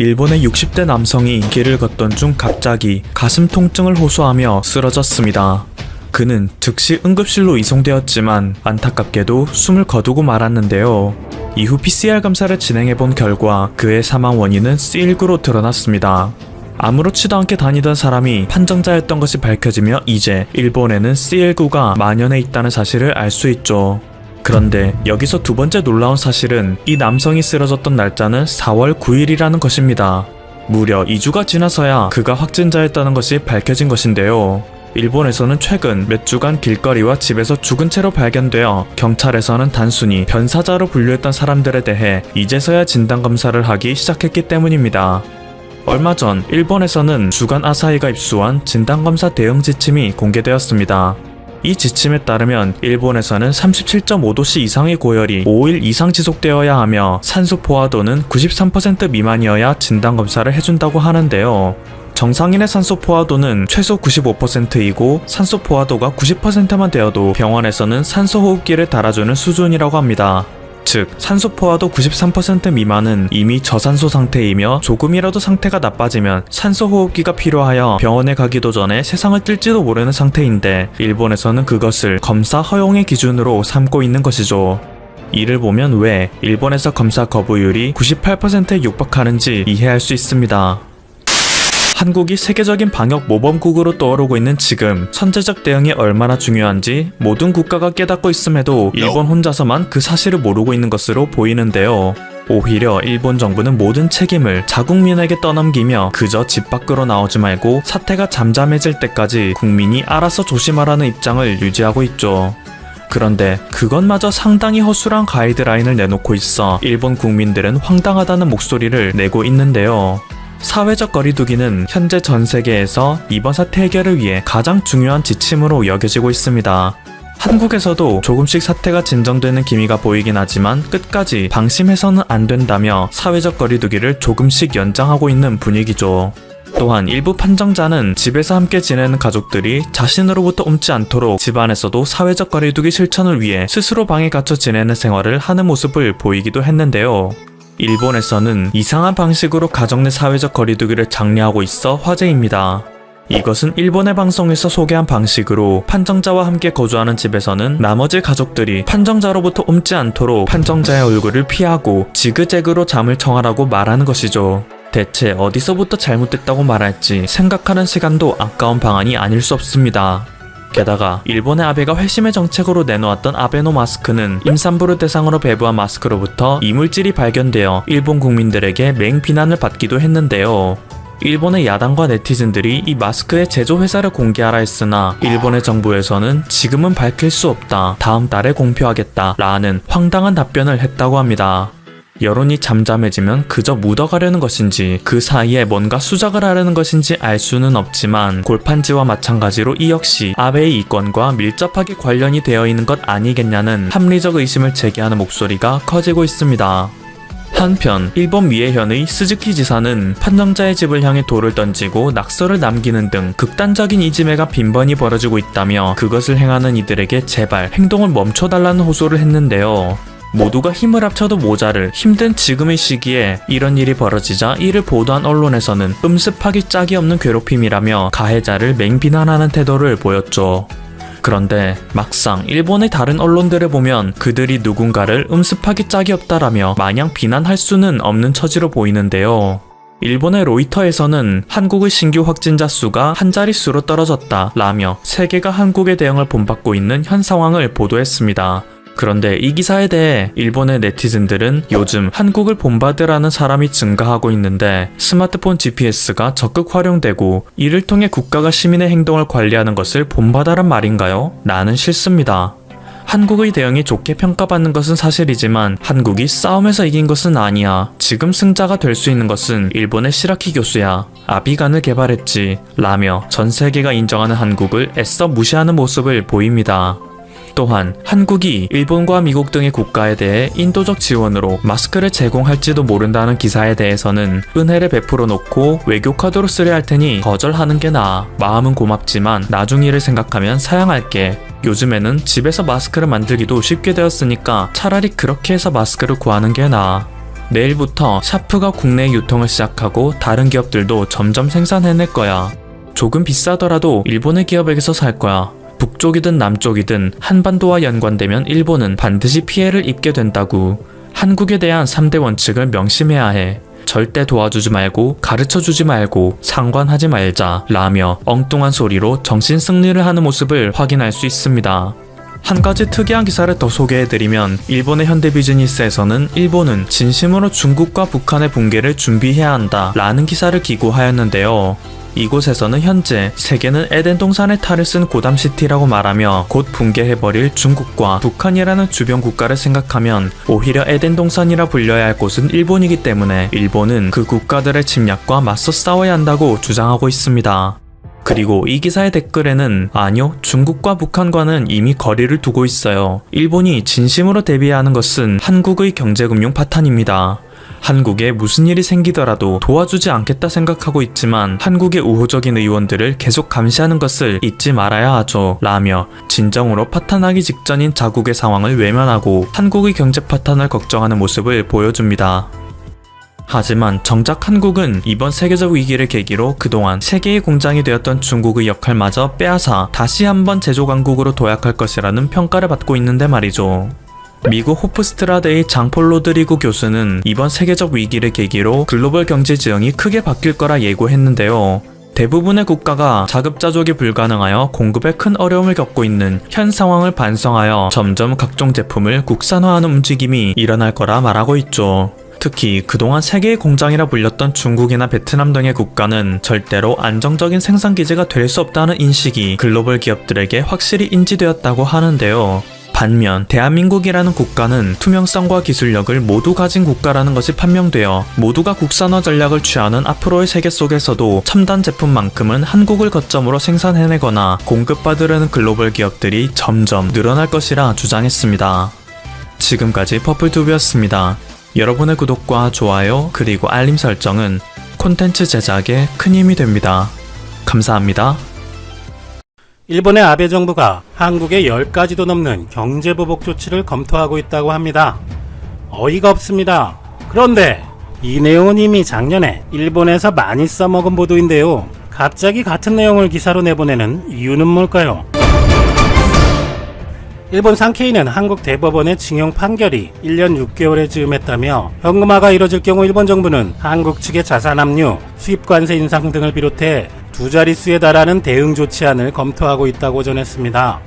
일본의 60대 남성이 길을 걷던 중 갑자기 가슴 통증을 호소하며 쓰러졌습니다. 그는 즉시 응급실로 이송되었지만 안타깝게도 숨을 거두고 말았는데요. 이후 PCR 검사를 진행해본 결과 그의 사망 원인은 C19로 드러났습니다. 아무렇지도 않게 다니던 사람이 판정자였던 것이 밝혀지며 이제 일본에는 C19가 만연해 있다는 사실을 알 수 있죠. 그런데 여기서 두 번째 놀라운 사실은 이 남성이 쓰러졌던 날짜는 4월 9일이라는 것입니다. 무려 2주가 지나서야 그가 확진자였다는 것이 밝혀진 것인데요. 일본에서는 최근 몇 주간 길거리와 집에서 죽은 채로 발견되어 경찰에서는 단순히 변사자로 분류했던 사람들에 대해 이제서야 진단검사를 하기 시작했기 때문입니다. 얼마 전 일본에서는 주간 아사히가 입수한 진단검사 대응 지침이 공개되었습니다. 이 지침에 따르면 일본에서는 37.5도씨 이상의 고열이 5일 이상 지속되어야 하며 산소 포화도는 93% 미만이어야 진단 검사를 해준다고 하는데요. 정상인의 산소 포화도는 최소 95%이고 산소 포화도가 90%만 되어도 병원에서는 산소 호흡기를 달아주는 수준이라고 합니다. 즉, 산소 포화도 93% 미만은 이미 저산소 상태이며 조금이라도 상태가 나빠지면 산소 호흡기가 필요하여 병원에 가기도 전에 세상을 뜰지도 모르는 상태인데 일본에서는 그것을 검사 허용의 기준으로 삼고 있는 것이죠. 이를 보면 왜 일본에서 검사 거부율이 98%에 육박하는지 이해할 수 있습니다. 한국이 세계적인 방역 모범국으로 떠오르고 있는 지금 선제적 대응이 얼마나 중요한지 모든 국가가 깨닫고 있음에도 일본 혼자서만 그 사실을 모르고 있는 것으로 보이는데요. 오히려 일본 정부는 모든 책임을 자국민에게 떠넘기며 그저 집 밖으로 나오지 말고 사태가 잠잠해질 때까지 국민이 알아서 조심하라는 입장을 유지하고 있죠. 그런데 그것마저 상당히 허술한 가이드라인을 내놓고 있어 일본 국민들은 황당하다는 목소리를 내고 있는데요. 사회적 거리두기는 현재 전 세계에서 이번 사태 해결을 위해 가장 중요한 지침으로 여겨지고 있습니다. 한국에서도 조금씩 사태가 진정되는 기미가 보이긴 하지만 끝까지 방심해서는 안 된다며 사회적 거리두기를 조금씩 연장하고 있는 분위기죠. 또한 일부 판정자는 집에서 함께 지내는 가족들이 자신으로부터 옮지 않도록 집안에서도 사회적 거리두기 실천을 위해 스스로 방에 갇혀 지내는 생활을 하는 모습을 보이기도 했는데요. 일본에서는 이상한 방식으로 가정 내 사회적 거리두기를 장려하고 있어 화제입니다. 이것은 일본의 방송에서 소개한 방식으로 판정자와 함께 거주하는 집에서는 나머지 가족들이 판정자로부터 옮지 않도록 판정자의 얼굴을 피하고 지그재그로 잠을 청하라고 말하는 것이죠. 대체 어디서부터 잘못됐다고 말할지 생각하는 시간도 아까운 방안이 아닐 수 없습니다. 게다가 일본의 아베가 회심의 정책으로 내놓았던 아베노 마스크는 임산부를 대상으로 배부한 마스크로부터 이물질이 발견되어 일본 국민들에게 맹비난을 받기도 했는데요. 일본의 야당과 네티즌들이 이 마스크의 제조 회사를 공개하라 했으나 일본의 정부에서는 지금은 밝힐 수 없다. 다음 달에 공표하겠다. 라는 황당한 답변을 했다고 합니다. 여론이 잠잠해지면 그저 묻어가려는 것인지 그 사이에 뭔가 수작을 하려는 것인지 알 수는 없지만 골판지와 마찬가지로 이 역시 아베의 이권과 밀접하게 관련이 되어 있는 것 아니겠냐는 합리적 의심을 제기하는 목소리가 커지고 있습니다. 한편 일본 미에현의 스즈키 지사는 판정자의 집을 향해 돌을 던지고 낙서를 남기는 등 극단적인 이지매가 빈번히 벌어지고 있다며 그것을 행하는 이들에게 제발 행동을 멈춰달라는 호소를 했는데요. 모두가 힘을 합쳐도 모자를 힘든 지금의 시기에 이런 일이 벌어지자 이를 보도한 언론에서는 음습하기 짝이 없는 괴롭힘이라며 가해자를 맹비난하는 태도를 보였죠. 그런데 막상 일본의 다른 언론들을 보면 그들이 누군가를 음습하기 짝이 없다라며 마냥 비난할 수는 없는 처지로 보이는데요. 일본의 로이터에서는 한국의 신규 확진자 수가 한 자릿수로 떨어졌다 라며 세계가 한국의 대응을 본받고 있는 현 상황을 보도했습니다. 그런데 이 기사에 대해 일본의 네티즌들은 요즘 한국을 본받으라는 사람이 증가하고 있는데 스마트폰 GPS가 적극 활용되고 이를 통해 국가가 시민의 행동을 관리하는 것을 본받아란 말인가요? 라는 실수입니다. 한국의 대응이 좋게 평가받는 것은 사실이지만 한국이 싸움에서 이긴 것은 아니야. 지금 승자가 될 수 있는 것은 일본의 시라키 교수야. 아비간을 개발했지. 라며 전 세계가 인정하는 한국을 애써 무시하는 모습을 보입니다. 또한 한국이 일본과 미국 등의 국가에 대해 인도적 지원으로 마스크를 제공할지도 모른다는 기사에 대해서는 은혜를 베풀어 놓고 외교 카드로 쓰려 할 테니 거절하는 게 나아. 마음은 고맙지만 나중 일을 생각하면 사양할게. 요즘에는 집에서 마스크를 만들기도 쉽게 되었으니까 차라리 그렇게 해서 마스크를 구하는 게 나아. 내일부터 샤프가 국내 유통을 시작하고 다른 기업들도 점점 생산해낼 거야. 조금 비싸더라도 일본의 기업에게서 살 거야. 북쪽이든 남쪽이든 한반도와 연관되면 일본은 반드시 피해를 입게 된다고. 한국에 대한 3대 원칙을 명심해야 해. 절대 도와주지 말고 가르쳐 주지 말고 상관하지 말자 라며 엉뚱한 소리로 정신 승리를 하는 모습을 확인할 수 있습니다. 한 가지 특이한 기사를 더 소개해드리면 일본의 현대 비즈니스에서는 일본은 진심으로 중국과 북한의 붕괴를 준비해야 한다 라는 기사를 기고하였는데요. 이곳에서는 현재 세계는 에덴 동산의 탈을 쓴 고담시티라고 말하며 곧 붕괴해버릴 중국과 북한이라는 주변 국가를 생각하면 오히려 에덴 동산이라 불려야 할 곳은 일본이기 때문에 일본은 그 국가들의 침략과 맞서 싸워야 한다고 주장하고 있습니다. 그리고 이 기사의 댓글에는 아니요, 중국과 북한과는 이미 거리를 두고 있어요. 일본이 진심으로 대비해야 하는 것은 한국의 경제금융 파탄입니다. 한국에 무슨 일이 생기더라도 도와주지 않겠다 생각하고 있지만 한국의 우호적인 의원들을 계속 감시하는 것을 잊지 말아야 하죠. 라며 진정으로 파탄하기 직전인 자국의 상황을 외면하고 한국의 경제 파탄을 걱정하는 모습을 보여줍니다. 하지만 정작 한국은 이번 세계적 위기를 계기로 그동안 세계의 공장이 되었던 중국의 역할마저 빼앗아 다시 한번 제조 강국으로 도약할 것이라는 평가를 받고 있는데 말이죠. 미국 호프스트라데의 장폴 로드리고 교수는 이번 세계적 위기를 계기로 글로벌 경제 지형이 크게 바뀔 거라 예고했는데요. 대부분의 국가가 자급자족이 불가능하여 공급에 큰 어려움을 겪고 있는 현 상황을 반성하여 점점 각종 제품을 국산화하는 움직임이 일어날 거라 말하고 있죠. 특히 그동안 세계의 공장이라 불렸던 중국이나 베트남 등의 국가는 절대로 안정적인 생산 기지가 될 수 없다는 인식이 글로벌 기업들에게 확실히 인지되었다고 하는데요. 반면 대한민국이라는 국가는 투명성과 기술력을 모두 가진 국가라는 것이 판명되어 모두가 국산화 전략을 취하는 앞으로의 세계 속에서도 첨단 제품만큼은 한국을 거점으로 생산해내거나 공급받으려는 글로벌 기업들이 점점 늘어날 것이라 주장했습니다. 지금까지 퍼플튜브였습니다. 여러분의 구독과 좋아요 그리고 알림 설정은 콘텐츠 제작에 큰 힘이 됩니다. 감사합니다. 일본의 아베 정부가 한국에 10가지도 넘는 경제보복 조치를 검토하고 있다고 합니다. 어이가 없습니다. 그런데 이 내용은 이미 작년에 일본에서 많이 써먹은 보도인데요. 갑자기 같은 내용을 기사로 내보내는 이유는 뭘까요? 일본 상케이는 한국 대법원의 징용 판결이 1년 6개월에 즈음했다며 현금화가 이뤄질 경우 일본 정부는 한국 측의 자산 압류, 수입 관세 인상 등을 비롯해 두 자릿수에 달하는 대응 조치안을 검토하고 있다고 전했습니다.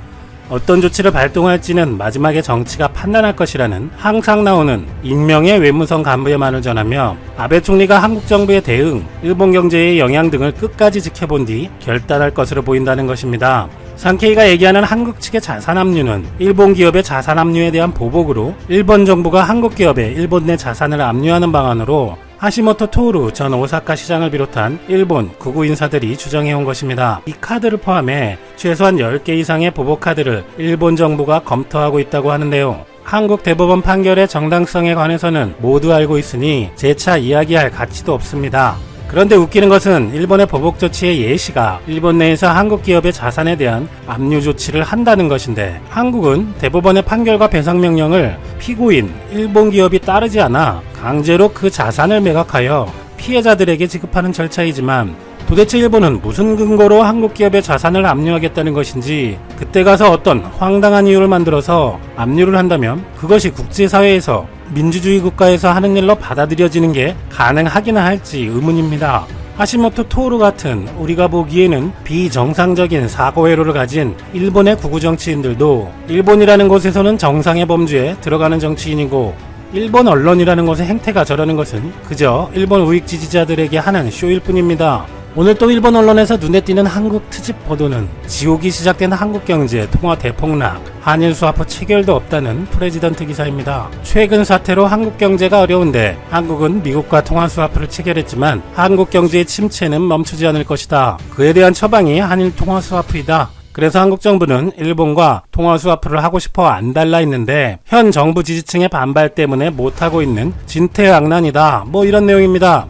어떤 조치를 발동할지는 마지막에 정치가 판단할 것이라는 항상 나오는 익명의 외무성 간부의 말을 전하며 아베 총리가 한국 정부의 대응, 일본 경제의 영향 등을 끝까지 지켜본 뒤 결단할 것으로 보인다는 것입니다. 상케이가 얘기하는 한국 측의 자산 압류는 일본 기업의 자산 압류에 대한 보복으로 일본 정부가 한국 기업에 일본 내 자산을 압류하는 방안으로 하시모토 토우루 전 오사카 시장을 비롯한 일본 구구 인사들이 주장해온 것입니다. 이 카드를 포함해 최소한 10개 이상의 보복 카드를 일본 정부가 검토하고 있다고 하는데요. 한국 대법원 판결의 정당성에 관해서는 모두 알고 있으니 재차 이야기할 가치도 없습니다. 그런데 웃기는 것은 일본의 보복 조치의 예시가 일본 내에서 한국 기업의 자산에 대한 압류 조치를 한다는 것인데 한국은 대법원의 판결과 배상 명령을 피고인 일본 기업이 따르지 않아 강제로 그 자산을 매각하여 피해자들에게 지급하는 절차이지만 도대체 일본은 무슨 근거로 한국 기업의 자산을 압류하겠다는 것인지 그때 가서 어떤 황당한 이유를 만들어서 압류를 한다면 그것이 국제사회에서 민주주의 국가에서 하는 일로 받아들여지는 게 가능하기나 할지 의문입니다. 하시모토 토우루 같은 우리가 보기에는 비정상적인 사고 회로를 가진 일본의 구구 정치인들도 일본이라는 곳에서는 정상의 범주에 들어가는 정치인이고 일본 언론이라는 곳의 행태가 저러는 것은 그저 일본 우익 지지자들에게 하는 쇼일 뿐입니다. 오늘 또 일본 언론에서 눈에 띄는 한국 특집 보도는 지옥이 시작된 한국 경제 통화 대폭락, 한일 수화포 체결도 없다는 프레지던트 기사입니다. 최근 사태로 한국 경제가 어려운데 한국은 미국과 통화 수화포를 체결했지만 한국 경제의 침체는 멈추지 않을 것이다. 그에 대한 처방이 한일 통화 수화포이다. 그래서 한국 정부는 일본과 통화 수화프를 하고 싶어 안 달라 했는데 현 정부 지지층의 반발 때문에 못 하고 있는 진퇴양난이다. 뭐 이런 내용입니다.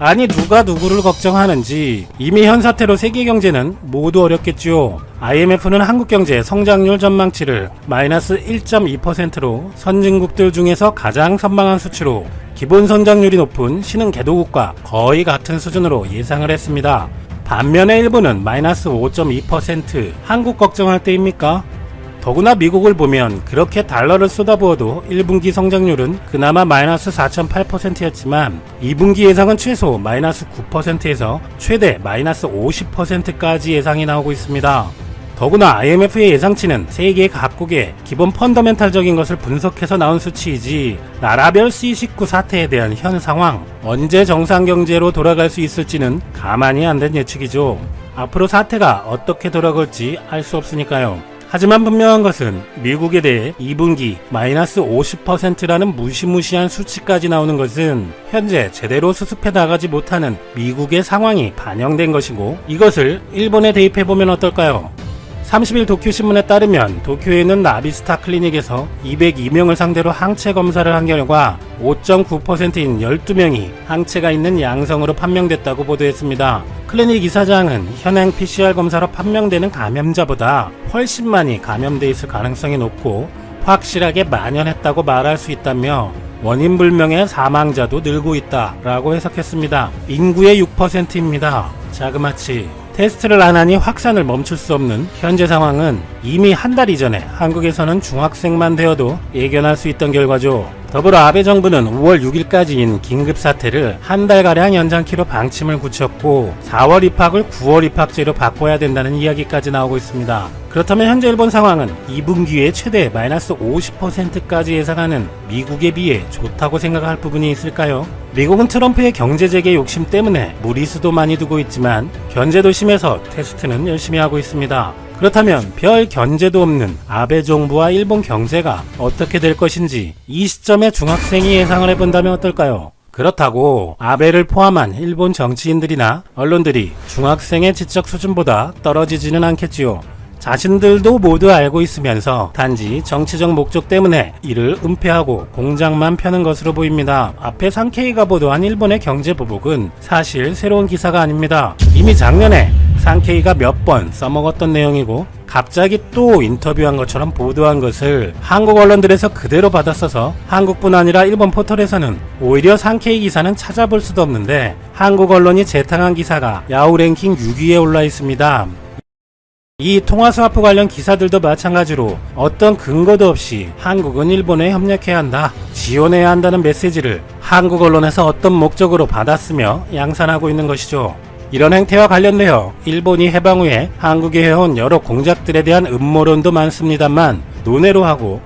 아니 누가 누구를 걱정하는지 이미 현 사태로 세계 경제는 모두 어렵겠지요. IMF는 한국 경제 성장률 전망치를 마이너스 1.2%로 선진국들 중에서 가장 선방한 수치로 기본 성장률이 높은 신흥 개도국과 거의 같은 수준으로 예상을 했습니다. 반면에 일본은 마이너스 5.2% 한국 걱정할 때입니까? 더구나 미국을 보면 그렇게 달러를 쏟아부어도 1분기 성장률은 그나마 마이너스 4.8%였지만 2분기 예상은 최소 마이너스 9%에서 최대 마이너스 50%까지 예상이 나오고 있습니다. 더구나 IMF의 예상치는 세계 각국의 기본 펀더멘탈적인 것을 분석해서 나온 수치이지 나라별 C19 사태에 대한 현 상황, 언제 정상 경제로 돌아갈 수 있을지는 가만히 안 된 예측이죠. 앞으로 사태가 어떻게 돌아갈지 알 수 없으니까요. 하지만 분명한 것은 미국에 대해 2분기 마이너스 50%라는 무시무시한 수치까지 나오는 것은 현재 제대로 수습해 나가지 못하는 미국의 상황이 반영된 것이고 이것을 일본에 대입해 보면 어떨까요? 30일 도쿄신문에 따르면 도쿄에 있는 나비스타 클리닉에서 202명을 상대로 항체 검사를 한 결과 5.9%인 12명이 항체가 있는 양성으로 판명됐다고 보도했습니다. 클리닉 이사장은 현행 PCR 검사로 판명되는 감염자보다 훨씬 많이 감염돼 있을 가능성이 높고 확실하게 만연했다고 말할 수 있다며 원인 불명의 사망자도 늘고 있다라고 해석했습니다. 인구의 6%입니다. 자그마치 테스트를 안 하니 확산을 멈출 수 없는 현재 상황은 이미 한 달 이전에 한국에서는 중학생만 되어도 예견할 수 있던 결과죠. 더불어 아베 정부는 5월 6일까지인 긴급 사태를 한 달가량 연장키로 방침을 굳혔고 4월 입학을 9월 입학제로 바꿔야 된다는 이야기까지 나오고 있습니다. 그렇다면 현재 일본 상황은 2분기에 최대 마이너스 50%까지 예상하는 미국에 비해 좋다고 생각할 부분이 있을까요? 미국은 트럼프의 경제재개 욕심 때문에 무리수도 많이 두고 있지만 견제도 심해서 테스트는 열심히 하고 있습니다. 그렇다면 별 견제도 없는 아베 정부와 일본 경제가 어떻게 될 것인지 이 시점에 중학생이 예상을 해본다면 어떨까요? 그렇다고 아베를 포함한 일본 정치인들이나 언론들이 중학생의 지적 수준보다 떨어지지는 않겠지요. 자신들도 모두 알고 있으면서 단지 정치적 목적 때문에 이를 은폐하고 공장만 펴는 것으로 보입니다. 앞에 상케이가 보도한 일본의 경제 보복은 사실 새로운 기사가 아닙니다. 이미 작년에 상케이가 몇 번 써먹었던 내용이고 갑자기 또 인터뷰한 것처럼 보도한 것을 한국 언론들에서 그대로 받아써서 한국뿐 아니라 일본 포털에서는 오히려 상케이 기사는 찾아볼 수도 없는데 한국 언론이 재탕한 기사가 야후 랭킹 6위에 올라 있습니다. 이 통화 스와프 관련 기사들도 마찬가지로 어떤 근거도 없이 한국은 일본에 협력해야 한다, 지원해야 한다는 메시지를 한국 언론에서 어떤 목적으로 받았으며 양산하고 있는 것이죠. 이런 행태와 관련되어 일본이 해방 후에 한국에 해온 여러 공작들에 대한 음모론도 많습니다만 논외로 하고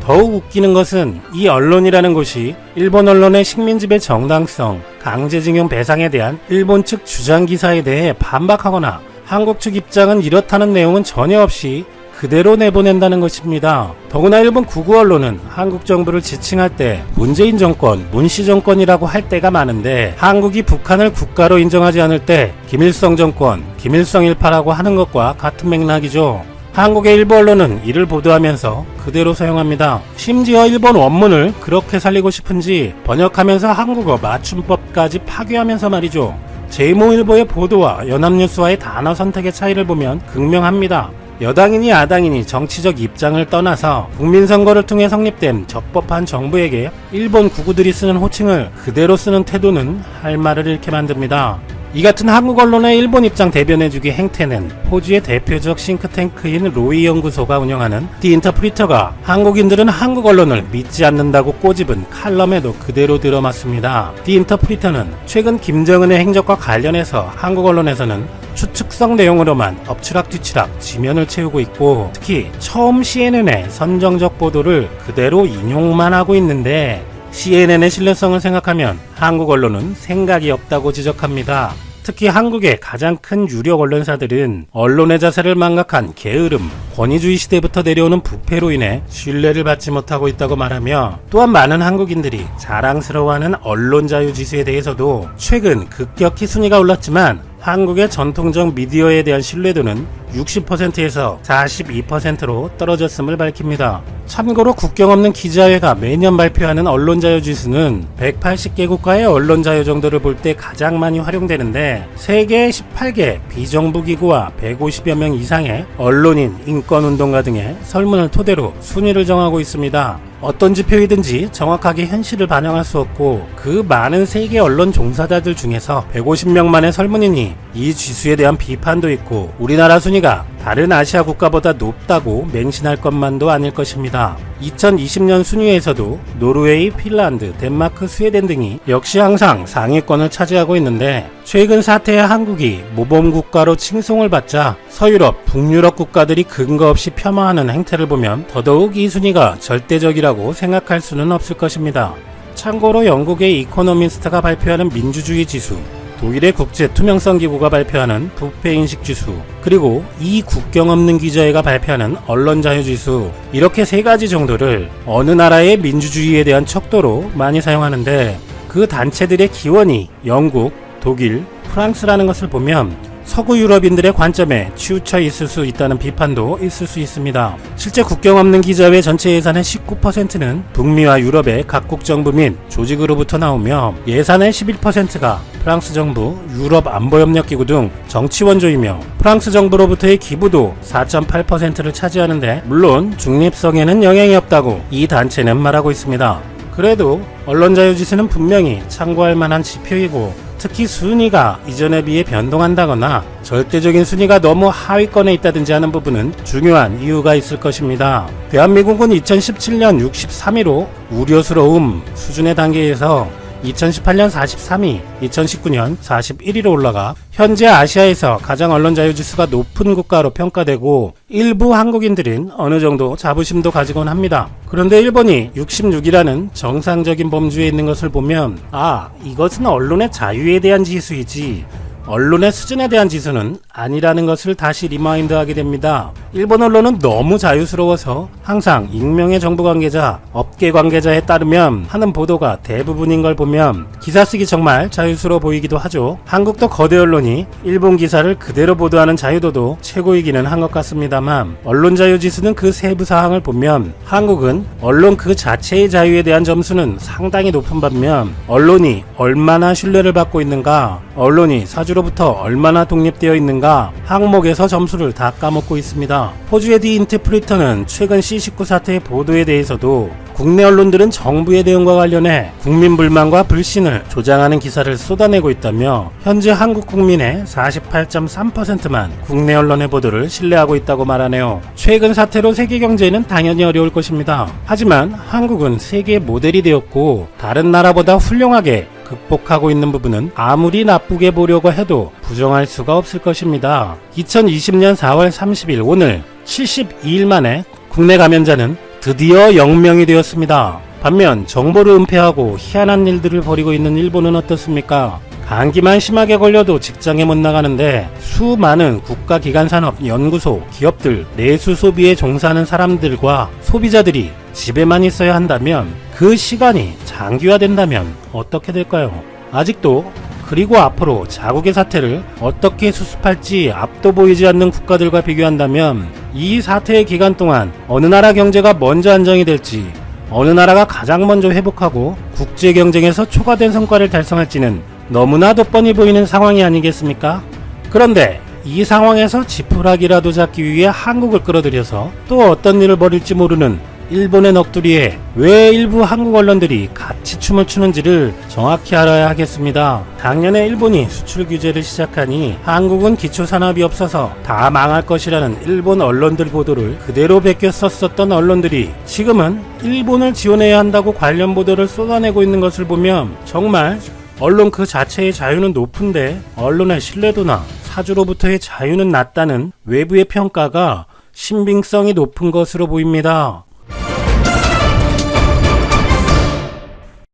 더욱 웃기는 것은 이 언론이라는 곳이 일본 언론의 식민지배 정당성, 강제징용 배상에 대한 일본 측 주장 기사에 대해 반박하거나 한국 측 입장은 이렇다는 내용은 전혀 없이 그대로 내보낸다는 것입니다. 더구나 일본 구구 언론은 한국 정부를 지칭할 때 문재인 정권, 문시 정권이라고 할 때가 많은데 한국이 북한을 국가로 인정하지 않을 때 김일성 정권, 김일성 일파라고 하는 것과 같은 맥락이죠. 한국의 일부 언론은 이를 보도하면서 그대로 사용합니다. 심지어 일본 원문을 그렇게 살리고 싶은지 번역하면서 한국어 맞춤법까지 파괴하면서 말이죠. 제이모일보의 보도와 연합뉴스와의 단어 선택의 차이를 보면 극명합니다. 여당이니 야당이니 정치적 입장을 떠나서 국민선거를 통해 성립된 적법한 정부에게 일본 구구들이 쓰는 호칭을 그대로 쓰는 태도는 할 말을 잃게 만듭니다. 이 같은 한국 언론의 일본 입장 대변해주기 행태는 호주의 대표적 싱크탱크인 로이 연구소가 운영하는 디 인터프리터가 한국인들은 한국 언론을 믿지 않는다고 꼬집은 칼럼에도 그대로 들어맞습니다. 디 인터프리터는 최근 김정은의 행적과 관련해서 한국 언론에서는 추측성 내용으로만 엎치락뒤치락 지면을 채우고 있고 특히 처음 CNN의 선정적 보도를 그대로 인용만 하고 있는데 CNN의 신뢰성을 생각하면 한국 언론은 생각이 없다고 지적합니다. 특히 한국의 가장 큰 유력 언론사들은 언론의 자세를 망각한 게으름, 권위주의 시대부터 내려오는 부패로 인해 신뢰를 받지 못하고 있다고 말하며 또한 많은 한국인들이 자랑스러워하는 언론 자유 지수에 대해서도 최근 급격히 순위가 올랐지만 한국의 전통적 미디어에 대한 신뢰도는 60%에서 42%로 떨어졌음을 밝힙니다. 참고로 국경 없는 기자회가 매년 발표하는 언론 자유 지수는 180개 국가의 언론 자유 정도를 볼 때 가장 많이 활용되는데 세계 18개 비정부 기구와 150여 명 이상의 언론인, 인권운동가 등의 설문을 토대로 순위를 정하고 있습니다. 어떤 지표이든지 정확하게 현실을 반영할 수 없고 그 많은 세계 언론 종사자들 중에서 150명만의 설문인이 이 지수에 대한 비판도 있고 우리나라 순위가 다른 아시아 국가보다 높다고 맹신할 것만도 아닐 것입니다. 2020년 순위에서도 노르웨이, 핀란드, 덴마크, 스웨덴 등이 역시 항상 상위권을 차지하고 있는데 최근 사태에 한국이 모범 국가로 칭송을 받자 서유럽, 북유럽 국가들이 근거 없이 폄하하는 행태를 보면 더더욱 이 순위가 절대적이라고 생각할 수는 없을 것입니다. 참고로 영국의 이코노미스트가 발표하는 민주주의 지수, 독일의 국제 투명성 기구가 발표하는 부패 인식 지수, 그리고 이 국경 없는 기자회가 발표하는 언론 자유 지수, 이렇게 세 가지 정도를 어느 나라의 민주주의에 대한 척도로 많이 사용하는데 그 단체들의 기원이 영국, 독일, 프랑스라는 것을 보면 서구 유럽인들의 관점에 치우쳐 있을 수 있다는 비판도 있을 수 있습니다. 실제 국경 없는 기자회 전체 예산의 19%는 북미와 유럽의 각국 정부 및 조직으로부터 나오며 예산의 11%가 프랑스 정부, 유럽 안보협력기구 등 정치원조이며 프랑스 정부로부터의 기부도 4.8%를 차지하는데 물론 중립성에는 영향이 없다고 이 단체는 말하고 있습니다. 그래도 언론 자유지수는 분명히 참고할 만한 지표이고 특히 순위가 이전에 비해 변동한다거나 절대적인 순위가 너무 하위권에 있다든지 하는 부분은 중요한 이유가 있을 것입니다. 대한민국은 2017년 63위로 우려스러움 수준의 단계에서 2018년 43위, 2019년 41위로 올라가 현재 아시아에서 가장 언론 자유 지수가 높은 국가로 평가되고 일부 한국인들은 어느 정도 자부심도 가지곤 합니다. 그런데 일본이 66이라는 정상적인 범주에 있는 것을 보면 아, 이것은 언론의 자유에 대한 지수이지 언론의 수준에 대한 지수는 아니라는 것을 다시 리마인드하게 됩니다. 일본 언론은 너무 자유스러워서 항상 익명의 정부 관계자, 업계 관계자에 따르면 하는 보도가 대부분인 걸 보면 기사 쓰기 정말 자유스러워 보이기도 하죠. 한국도 거대 언론이 일본 기사를 그대로 보도하는 자유도도 최고이기는 한 것 같습니다만 언론 자유 지수는 그 세부 사항을 보면 한국은 언론 그 자체의 자유에 대한 점수는 상당히 높은 반면 언론이 얼마나 신뢰를 받고 있는가, 언론이 사 주로부터 얼마나 독립되어 있는가 항목에서 점수를 다 까먹고 있습니다. 호주의 디 인테프리터는 최근 C19 사태의 보도에 대해서도 국내 언론들은 정부의 대응과 관련해 국민 불만과 불신을 조장하는 기사를 쏟아내고 있다며 현재 한국 국민의 48.3%만 국내 언론의 보도를 신뢰하고 있다고 말하네요. 최근 사태로 세계 경제는 당연히 어려울 것입니다. 하지만 한국은 세계 모델이 되었고 다른 나라보다 훌륭하게 극복하고 있는 부분은 아무리 나쁘게 보려고 해도 부정할 수가 없을 것입니다. 2020년 4월 30일 오늘 72일 만에 국내 감염자는 드디어 0명이 되었습니다. 반면 정보를 은폐하고 희한한 일들을 벌이고 있는 일본은 어떻습니까? 감기만 심하게 걸려도 직장에 못 나가는데 수많은 국가기관산업, 연구소, 기업들, 내수 소비에 종사하는 사람들과 소비자들이 집에만 있어야 한다면 그 시간이 장기화된다면 어떻게 될까요? 아직도 그리고 앞으로 자국의 사태를 어떻게 수습할지 앞도 보이지 않는 국가들과 비교한다면 이 사태의 기간 동안 어느 나라 경제가 먼저 안정이 될지 어느 나라가 가장 먼저 회복하고 국제 경쟁에서 초과된 성과를 달성할지는 너무나도 뻔히 보이는 상황이 아니겠습니까? 그런데 이 상황에서 지푸라기라도 잡기 위해 한국을 끌어들여서 또 어떤 일을 벌일지 모르는 일본의 넋두리에 왜 일부 한국 언론들이 같이 춤을 추는지를 정확히 알아야 하겠습니다. 작년에 일본이 수출 규제를 시작하니 한국은 기초산업이 없어서 다 망할 것이라는 일본 언론들 보도를 그대로 베껴 썼었던 언론들이 지금은 일본을 지원해야 한다고 관련 보도를 쏟아내고 있는 것을 보면 정말 언론 그 자체의 자유는 높은데 언론의 신뢰도나 사주로부터의 자유는 낮다는 외부의 평가가 신빙성이 높은 것으로 보입니다.